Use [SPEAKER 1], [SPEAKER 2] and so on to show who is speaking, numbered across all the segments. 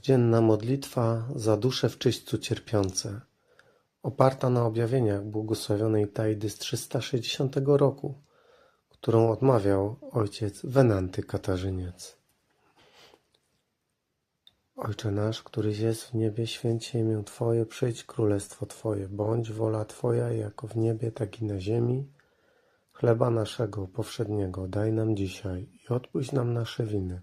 [SPEAKER 1] Codzienna modlitwa za dusze w czyśćcu cierpiące, oparta na objawieniach błogosławionej Tajdy z 360 roku, którą odmawiał ojciec Wenanty Katarzyniec. Ojcze nasz, któryś jest w niebie, święć imię Twoje, przyjdź królestwo Twoje, bądź wola Twoja jako w niebie, tak i na ziemi. Chleba naszego powszedniego daj nam dzisiaj i odpuść nam nasze winy,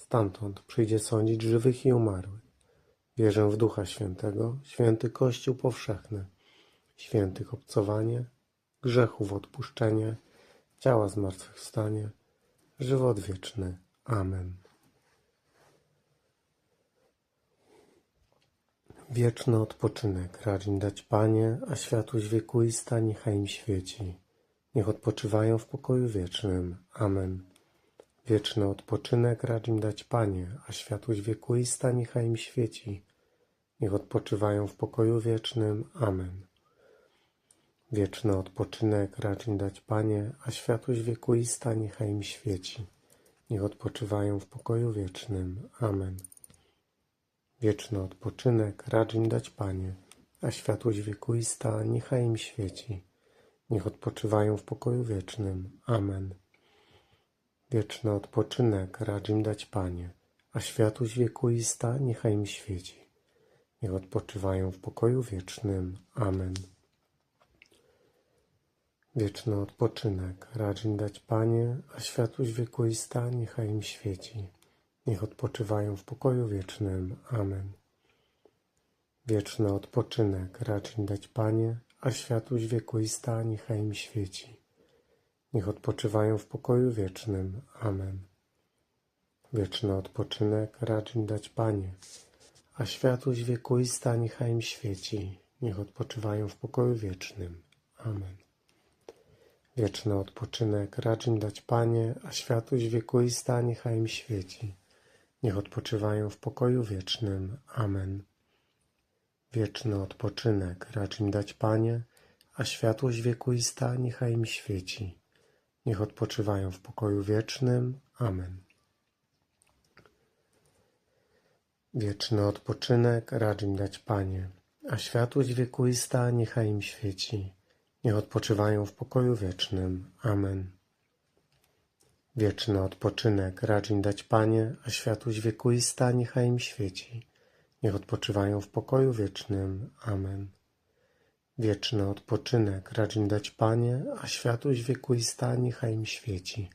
[SPEAKER 1] Stamtąd przyjdzie sądzić żywych i umarłych. Wierzę w Ducha Świętego, święty Kościół powszechny, świętych obcowanie, grzechów odpuszczenie, ciała zmartwychwstanie, żywot wieczny. Amen. Wieczny odpoczynek racz im dać Panie, a światłość wiekuista niechaj im świeci. Niech odpoczywają w pokoju wiecznym. Amen. Wieczny odpoczynek racz im dać Panie, a światłość wiekuista niechaj im świeci. Niech odpoczywają w pokoju wiecznym. Amen. Wieczny odpoczynek racz im dać Panie, a światłość wiekuista niechaj im świeci. Niech odpoczywają w pokoju wiecznym. Amen. Wieczny odpoczynek racz im dać Panie, a światłość wiekuista niechaj im świeci. Niech odpoczywają w pokoju wiecznym. Amen. Wieczny odpoczynek racz im dać Panie, a światłość wiekuista niechaj im świeci. Niech odpoczywają w pokoju wiecznym. Amen. Wieczny odpoczynek racz im dać Panie, a światłość wiekuista niechaj im świeci. Niech odpoczywają w pokoju wiecznym. Amen. Wieczny odpoczynek racz im dać Panie, a światłość wiekuista niechaj im świeci Niech odpoczywają w pokoju wiecznym. Amen. Wieczny odpoczynek racz im dać Panie, a światłość wiekuista niechaj im świeci. Niech odpoczywają w pokoju wiecznym. Amen. Wieczny odpoczynek racz im dać Panie, a światłość wiekuista niechaj im świeci. Niech odpoczywają w pokoju wiecznym. Amen. Wieczny odpoczynek racz im dać Panie, a światłość wiekuista niechaj im świeci Niech odpoczywają w pokoju wiecznym. Amen. Wieczny odpoczynek racz im dać Panie, a światłość wiekuista niechaj im świeci. Niech odpoczywają w pokoju wiecznym. Amen. Wieczny odpoczynek racz im dać Panie, a światłość wiekuista niechaj im świeci. Niech odpoczywają w pokoju wiecznym. Amen. Wieczny odpoczynek racz im dać Panie, a światłość wiekuista niechaj im świeci.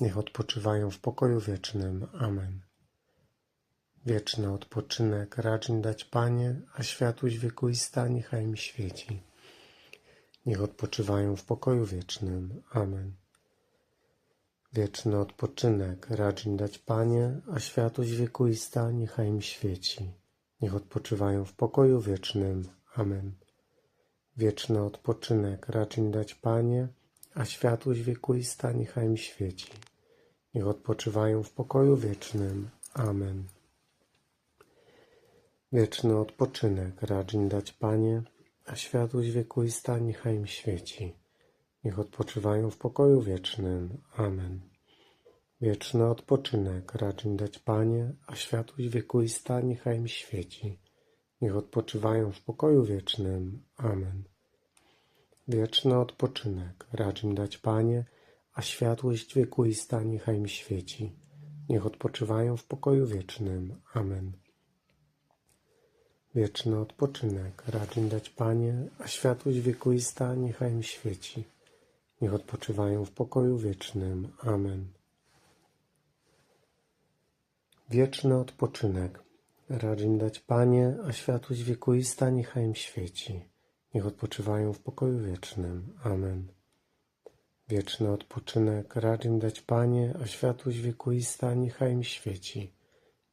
[SPEAKER 1] Niech odpoczywają w pokoju wiecznym. Amen. Wieczny odpoczynek racz im dać Panie, a światłość wiekuista niechaj im świeci. Niech odpoczywają w pokoju wiecznym. Amen. Wieczny odpoczynek racz im dać Panie, a światłość wiekuista niechaj im świeci. Niech odpoczywają w pokoju wiecznym. Amen. Wieczny odpoczynek racz im dać Panie, a światłość wiekuista niechaj im świeci. Niech odpoczywają w pokoju wiecznym. Amen. Wieczny odpoczynek racz im dać Panie, a światłość wiekuista niechaj im świeci. Niech odpoczywają w pokoju wiecznym. Amen. Wieczny odpoczynek racz im dać Panie, a światłość wiekuista niechaj im świeci. Niech odpoczywają w pokoju wiecznym. Amen. Wieczny odpoczynek racz im dać Panie, a światłość wiekuista niechaj im świeci. Niech odpoczywają w pokoju wiecznym. Amen. Wieczny odpoczynek racz im dać, Panie, a światłość wiekuista niechaj im świeci. Niech odpoczywają w pokoju wiecznym. Amen. Wieczny odpoczynek racz im dać, Panie, a światłość wiekuista niechaj im świeci. Niech odpoczywają w pokoju wiecznym. Amen. Wieczny odpoczynek racz im dać, Panie, a światłość wiekuista niechaj im świeci.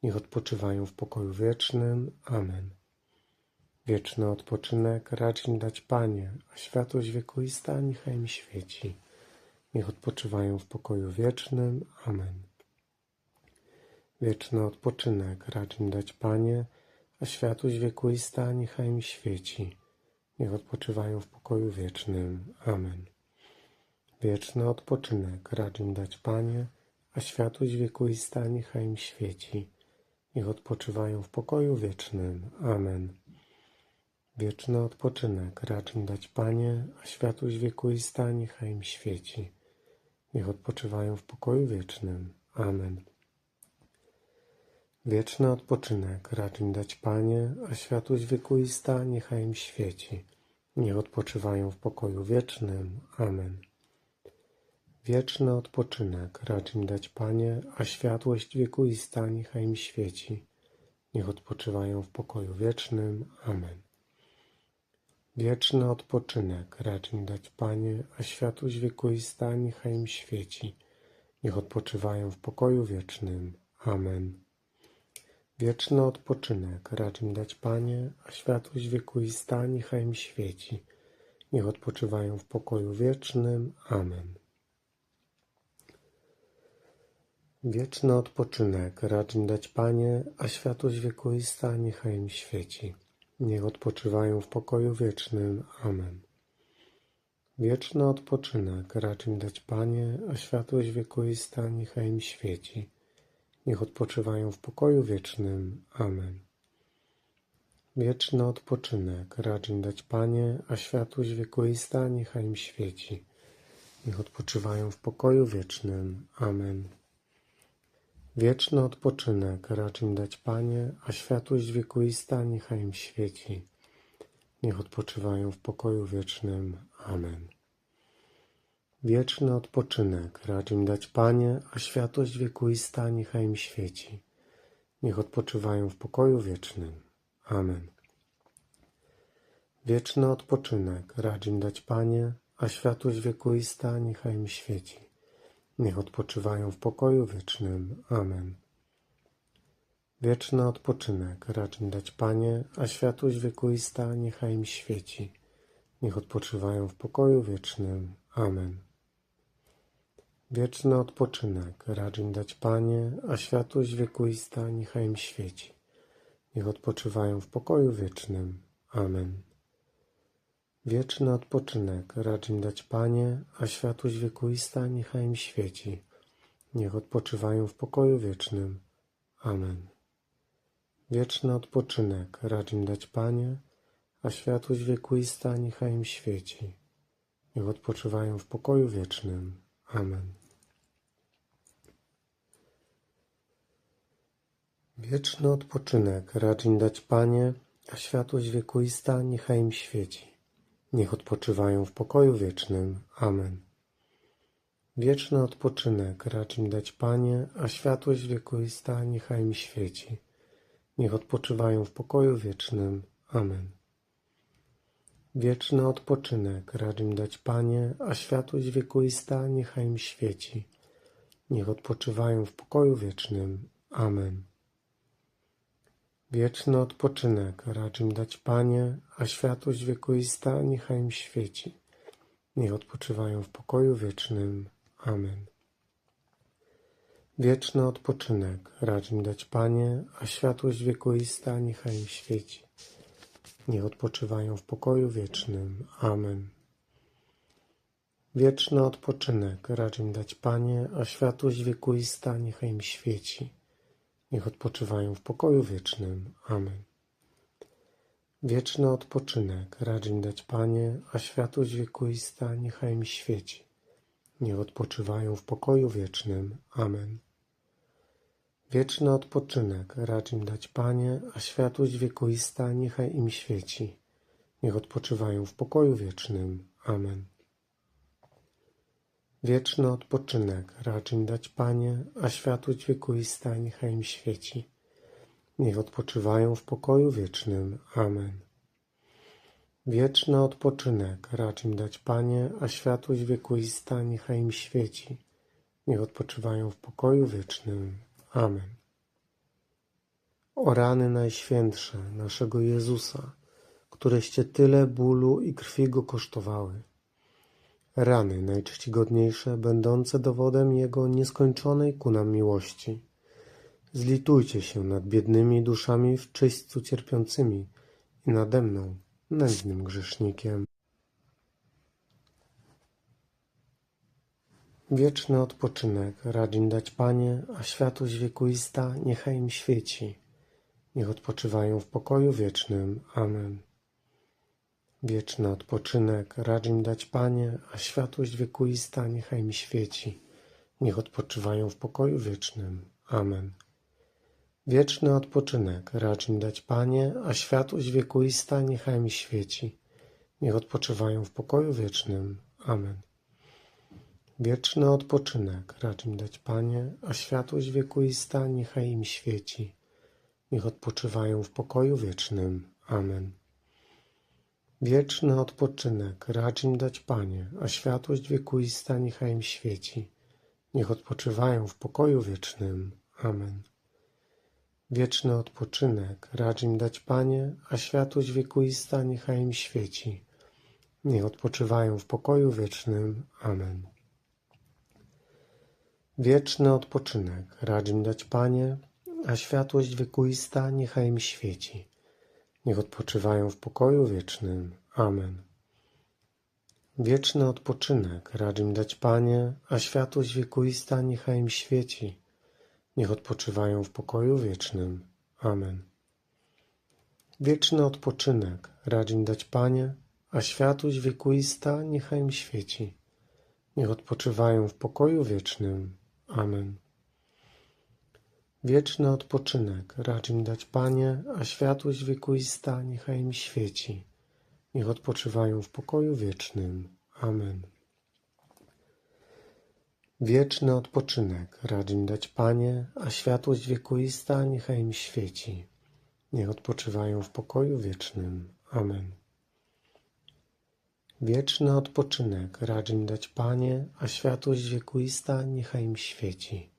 [SPEAKER 1] Niech odpoczywają w pokoju wiecznym. Amen. Wieczny odpoczynek racz im dać, Panie, a światłość wiekuista niechaj im świeci. Niech odpoczywają w pokoju wiecznym. Amen. Wieczny odpoczynek racz im dać, Panie, a światłość wiekuista niechaj im świeci. Niech odpoczywają w pokoju wiecznym. Amen. Wieczny odpoczynek racz im dać, Panie, a światłość wiekuista niechaj im świeci. Niech odpoczywają w pokoju wiecznym. Amen. Wieczny odpoczynek racz im dać, Panie, a światłość wiekuista niechaj im świeci. Niech odpoczywają w pokoju wiecznym. Amen. Wieczny odpoczynek racz im dać, Panie, a światłość wiekuista niechaj im świeci. Niech odpoczywają w pokoju wiecznym. Amen. Wieczny odpoczynek racz im dać, Panie, a światłość wiekuista niechaj im świeci. Niech odpoczywają w pokoju wiecznym. Amen. Wieczny odpoczynek racz im dać, Panie, a światłość wiekuista niechaj im świeci. Niech odpoczywają w pokoju wiecznym. Amen. Wieczny odpoczynek racz im dać, Panie, a światłość wiekuista niechaj im świeci. Niech odpoczywają w pokoju wiecznym. Amen. Wieczny odpoczynek racz im dać, Panie, a światłość wiekuista niechaj im świeci. Niech odpoczywają w pokoju wiecznym. Amen. Wieczny odpoczynek racz im dać, Panie, a światłość wiekuista niechaj im świeci. Niech odpoczywają w pokoju wiecznym. Amen. Wieczny odpoczynek racz im dać, Panie, a światłość wiekuista niechaj im świeci. Niech odpoczywają w pokoju wiecznym. Amen. Wieczny odpoczynek racz im dać, Panie, a światłość wiekuista niechaj im świeci. Niech odpoczywają w pokoju wiecznym. Amen. Wieczny odpoczynek racz im dać, Panie, a światłość wiekuista niechaj im świeci. Niech odpoczywają w pokoju wiecznym. Amen. Wieczny odpoczynek racz im dać, Panie, a światłość wiekuista niechaj im świeci. Niech odpoczywają w pokoju wiecznym. Amen. Wieczny odpoczynek racz im dać, Panie, a światłość wiekuista niechaj im świeci. Niech odpoczywają w pokoju wiecznym. Amen. Wieczny odpoczynek racz im dać, Panie, a światłość wiekuista niechaj im świeci. Niech odpoczywają w pokoju wiecznym. Amen. Wieczny odpoczynek racz im dać, Panie, a światłość wiekuista niechaj im świeci. Niech odpoczywają w pokoju wiecznym. Amen. Wieczny odpoczynek racz im dać, Panie, a światłość wiekuista niechaj im świeci. Niech odpoczywają w pokoju wiecznym. Amen. Wieczny odpoczynek racz im dać, Panie, a światłość wiekuista niechaj im świeci. Niech odpoczywają w pokoju wiecznym. Amen. Wieczny odpoczynek racz im dać, Panie, a światłość wiekuista niechaj im świeci. Niech odpoczywają w pokoju wiecznym. Amen. Wieczny odpoczynek racz im dać, Panie, a światłość wiekuista niechaj im świeci. Niech odpoczywają w pokoju wiecznym. Amen. Wieczny odpoczynek racz im dać, Panie, a światłość wiekuista niechaj im świeci. Niech odpoczywają w pokoju wiecznym. Amen. Wieczny odpoczynek racz im dać, Panie, a światłość wiekuista niechaj im świeci. Niech odpoczywają w pokoju wiecznym. Amen. Wieczny odpoczynek racz im dać, Panie, a światłość wiekuista niechaj im świeci. Niech odpoczywają w pokoju wiecznym. Amen. Wieczny odpoczynek racz im dać, Panie, a światłość wiekuista niechaj im świeci. Niech odpoczywają w pokoju wiecznym. Amen. Wieczny odpoczynek racz im dać, Panie, a światłość wiekuista niechaj im świeci. Niech odpoczywają w pokoju wiecznym. Amen. Wieczny odpoczynek racz im dać, Panie, a światłość wiekuista niechaj im świeci. Niech odpoczywają w pokoju wiecznym. Amen. Wieczny odpoczynek racz im dać, Panie, a światłość wiekuista niechaj im świeci. Niech odpoczywają w pokoju wiecznym. Amen. O rany najświętsze naszego Jezusa, któreście tyle bólu i krwi go kosztowały. Rany najczcigodniejsze, będące dowodem Jego nieskończonej ku nam miłości. Zlitujcie się nad biednymi duszami w czyśćcu cierpiącymi i nade mną, nędznym grzesznikiem. Wieczny odpoczynek racz im dać, Panie, a światłość wiekuista niechaj im świeci. Niech odpoczywają w pokoju wiecznym. Amen. Wieczny odpoczynek racz im dać, Panie, a światłość wiekuista niechaj im świeci. Niech odpoczywają w pokoju wiecznym. Amen. Wieczny odpoczynek racz im dać, Panie, a światłość wiekuista niechaj mi świeci. Niech odpoczywają w pokoju wiecznym. Amen. Wieczny odpoczynek racz im dać, Panie, a światłość wiekuista niechaj im świeci. Niech odpoczywają w pokoju wiecznym. Amen. Wieczny odpoczynek racz im dać, Panie, a światłość wiekuista niechaj im świeci. Niech odpoczywają w pokoju wiecznym. Amen. Wieczny odpoczynek racz im dać, Panie, a światłość wiekuista niechaj im świeci. Niech odpoczywają w pokoju wiecznym. Amen. Wieczny odpoczynek racz im dać, Panie, a światłość wiekuista niechaj im świeci. Niech odpoczywają w pokoju wiecznym. Amen. Wieczny odpoczynek racz im dać, Panie, a światłość wiekuista niechaj im świeci. Niech odpoczywają w pokoju wiecznym. Amen. Wieczny odpoczynek racz im dać, Panie, a światłość wiekuista niechaj im świeci. Niech odpoczywają w pokoju wiecznym. Amen. Wieczny odpoczynek racz im dać, Panie, a światłość wiekuista niechaj im świeci. Niech odpoczywają w pokoju wiecznym. Amen. Wieczny odpoczynek racz im dać, Panie, a światłość wiekuista niechaj im świeci. Niech odpoczywają w pokoju wiecznym. Amen. Wieczny odpoczynek racz im dać, Panie, a światłość wiekuista niechaj im świeci.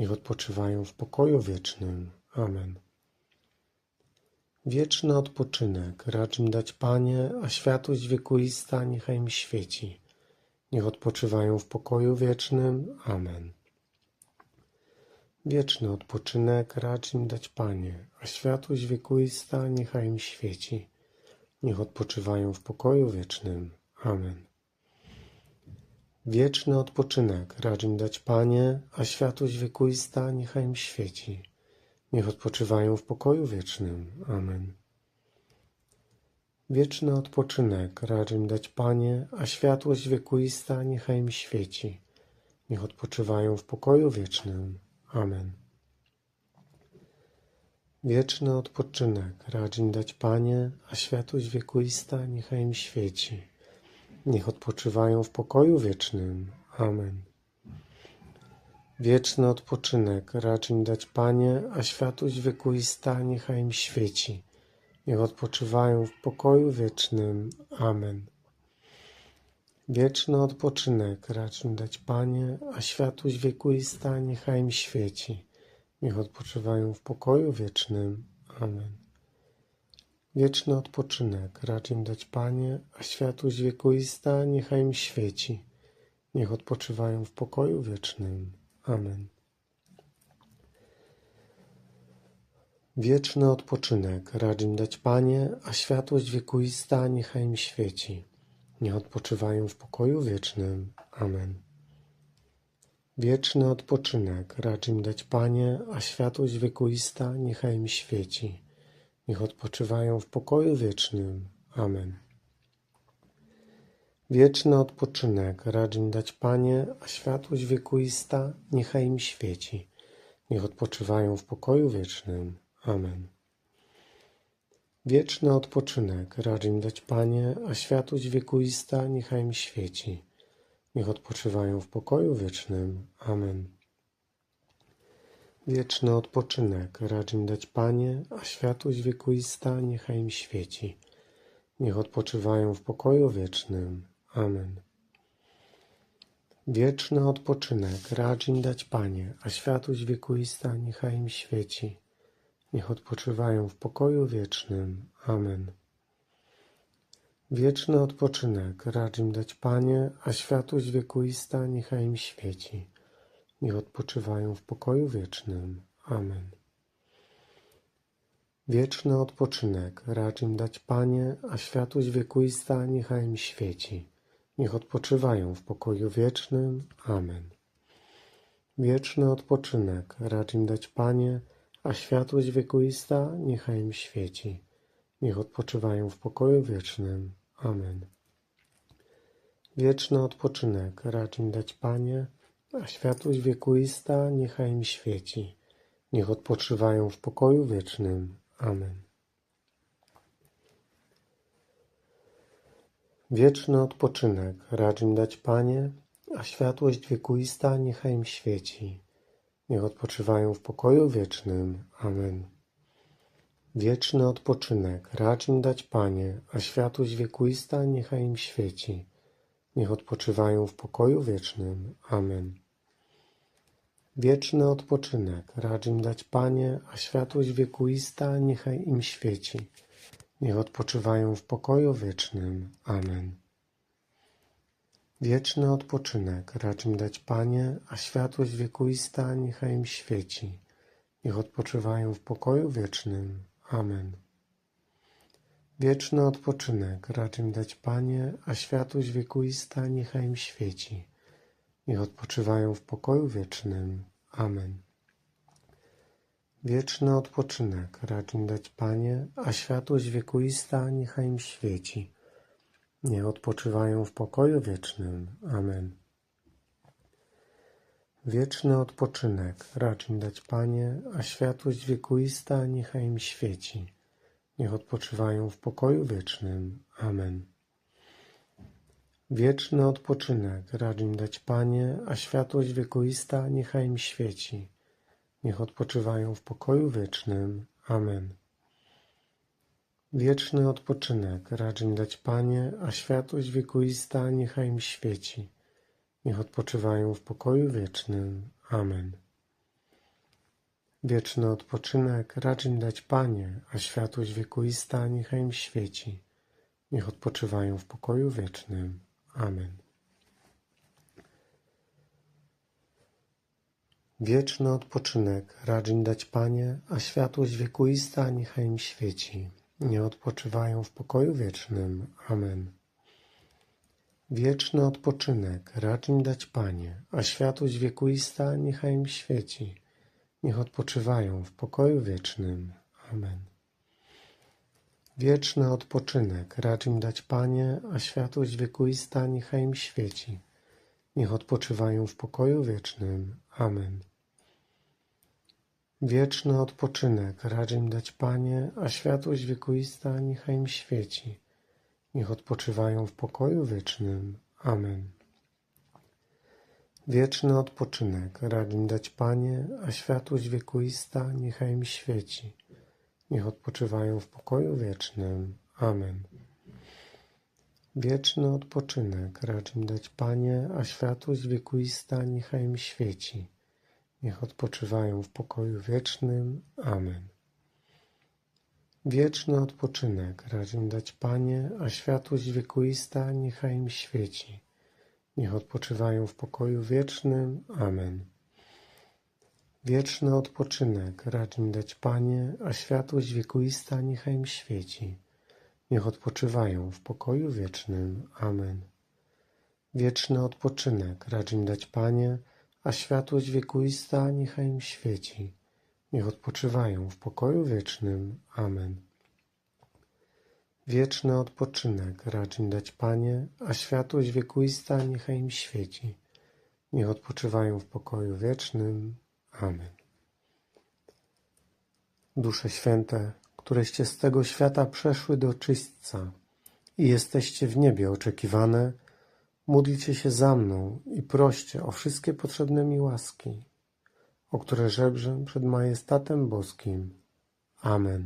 [SPEAKER 1] Niech odpoczywają w pokoju wiecznym. Amen. Wieczny odpoczynek racz im dać, Panie, a światłość wiekuista niechaj im świeci. Niech odpoczywają w pokoju wiecznym. Amen. Wieczny odpoczynek racz im dać, Panie, a światłość wiekuista niechaj im świeci. Niech odpoczywają w pokoju wiecznym. Amen. Wieczny odpoczynek racz im dać, Panie, a światłość wiekuista niechaj im świeci. Niech odpoczywają w pokoju wiecznym. Amen. Wieczny odpoczynek racz im dać, Panie, a światłość wiekuista niechaj im świeci. Niech odpoczywają w pokoju wiecznym. Amen. Wieczny odpoczynek racz im dać, Panie, a światłość wiekuista niechaj im świeci. Niech odpoczywają w pokoju wiecznym. Amen. Wieczny odpoczynek racz im dać, Panie, a światłość wiekuista niechaj im świeci. Niech odpoczywają w pokoju wiecznym. Amen. Wieczny odpoczynek racz im dać, Panie, a światłość wiekuista niechaj im świeci. Niech odpoczywają w pokoju wiecznym. Amen. Wieczny odpoczynek racz im dać, Panie, a światłość wiekuista niechaj im świeci. Niech odpoczywają w pokoju wiecznym. Amen. Wieczny odpoczynek racz im dać, Panie, a światłość wiekuista niechaj im świeci. Niech odpoczywają w pokoju wiecznym. Amen. Wieczny odpoczynek racz im dać, Panie, a światłość wiekuista niechaj im świeci. Niech odpoczywają w pokoju wiecznym. Amen. Wieczny odpoczynek racz im dać, Panie, a światłość wiekuista niechaj im świeci. niech odpoczywają w pokoju wiecznym. Amen. Wieczny odpoczynek racz im dać, Panie, a światłość wiekuista niechaj im świeci. Niech odpoczywają w pokoju wiecznym. Amen. Wieczny odpoczynek racz im dać, Panie, a światłość wiekuista niechaj im świeci. Niech odpoczywają w pokoju wiecznym. Amen. Wieczny odpoczynek racz im dać, Panie, a światłość wiekuista niechaj im świeci. Niech odpoczywają w pokoju wiecznym. Amen. Wieczny odpoczynek racz im dać, Panie, a światłość wiekuista niechaj im świeci. Niech odpoczywają w pokoju wiecznym. Amen. Wieczny odpoczynek racz im dać, Panie, a światłość wiekuista niechaj im świeci. Niech odpoczywają w pokoju wiecznym. Amen. Wieczny odpoczynek racz im dać, Panie, a światłość wiekuista niechaj im świeci. Niech odpoczywają w pokoju wiecznym. Amen. Wieczny odpoczynek racz im dać, Panie, a światłość wiekuista niechaj im świeci. Niech odpoczywają w pokoju wiecznym. Amen. Wieczny odpoczynek racz im dać, Panie, a światłość wiekuista niechaj im świeci. Niech odpoczywają w pokoju wiecznym. Amen. Wieczny odpoczynek racz im dać, Panie, a światłość wiekuista niechaj im świeci. Niech odpoczywają w pokoju wiecznym. Amen. Wieczny odpoczynek racz im dać, Panie, a światłość wiekuista niechaj im świeci. Niech odpoczywają w pokoju wiecznym. Amen. Wieczny odpoczynek racz im dać, Panie, a światłość wiekuista niechaj im świeci. Niech odpoczywają w pokoju wiecznym. Amen. Wieczny odpoczynek racz im dać, Panie, a światłość wiekuista niechaj im świeci. Niech odpoczywają w pokoju wiecznym. Amen. Wieczny odpoczynek racz im dać, Panie, a światłość wiekuista niechaj im świeci. Niech odpoczywają w pokoju wiecznym. Amen. Wieczny odpoczynek racz im dać, Panie, a światłość wiekuista niechaj im świeci. Niech odpoczywają w pokoju wiecznym. Amen. Wieczny odpoczynek racz im dać, Panie, a światłość wiekuista niechaj im świeci. Niech odpoczywają w pokoju wiecznym. Amen. Wieczny odpoczynek racz im dać, Panie, a światłość wiekuista niechaj im świeci. Niech odpoczywają w pokoju wiecznym. Amen. Wieczny odpoczynek racz im dać, Panie, a światłość wiekuista niechaj im świeci. Niech odpoczywają w pokoju wiecznym. Amen. Wieczny odpoczynek racz im dać, Panie, a światłość wiekuista niechaj im świeci. Nie odpoczywają w pokoju wiecznym. Amen. Wieczny odpoczynek racz im dać, Panie, a światłość wiekuista niechaj im świeci. Niech odpoczywają w pokoju wiecznym. Amen. Wieczny odpoczynek racz im dać, Panie, a światłość wiekuista niechaj im świeci. Niech odpoczywają w pokoju wiecznym. Amen. Wieczny odpoczynek racz im dać, Panie, a światłość wiekuista niechaj im świeci. Niech odpoczywają w pokoju wiecznym. Amen. Wieczny odpoczynek racz im dać, Panie, a światłość wiekuista niechaj im świeci. Niech odpoczywają w pokoju wiecznym. Amen. Wieczny odpoczynek racz im dać, Panie, a światłość wiekuista niechaj im świeci. Niech odpoczywają w pokoju wiecznym. Amen. Wieczny odpoczynek racz im dać, Panie, a światłość wiekuista niechaj im świeci. Niech odpoczywają w pokoju wiecznym. Amen. Wieczny odpoczynek racz im dać, Panie, a światłość wiekuista niechaj im świeci. Niech odpoczywają w pokoju wiecznym. Amen. Wieczny odpoczynek racz im dać, Panie, a światłość wiekuista niechaj im świeci. Niech odpoczywają w pokoju wiecznym. Amen. Wieczny odpoczynek racz im dać, Panie, a światłość wiekuista niechaj im świeci. Niech odpoczywają w pokoju wiecznym. Amen. Dusze święte, któreście z tego świata przeszły do czystca i jesteście w niebie oczekiwane, módlcie się za mną i proście o wszystkie potrzebne mi łaski, o które żebrzę przed majestatem boskim. Amen.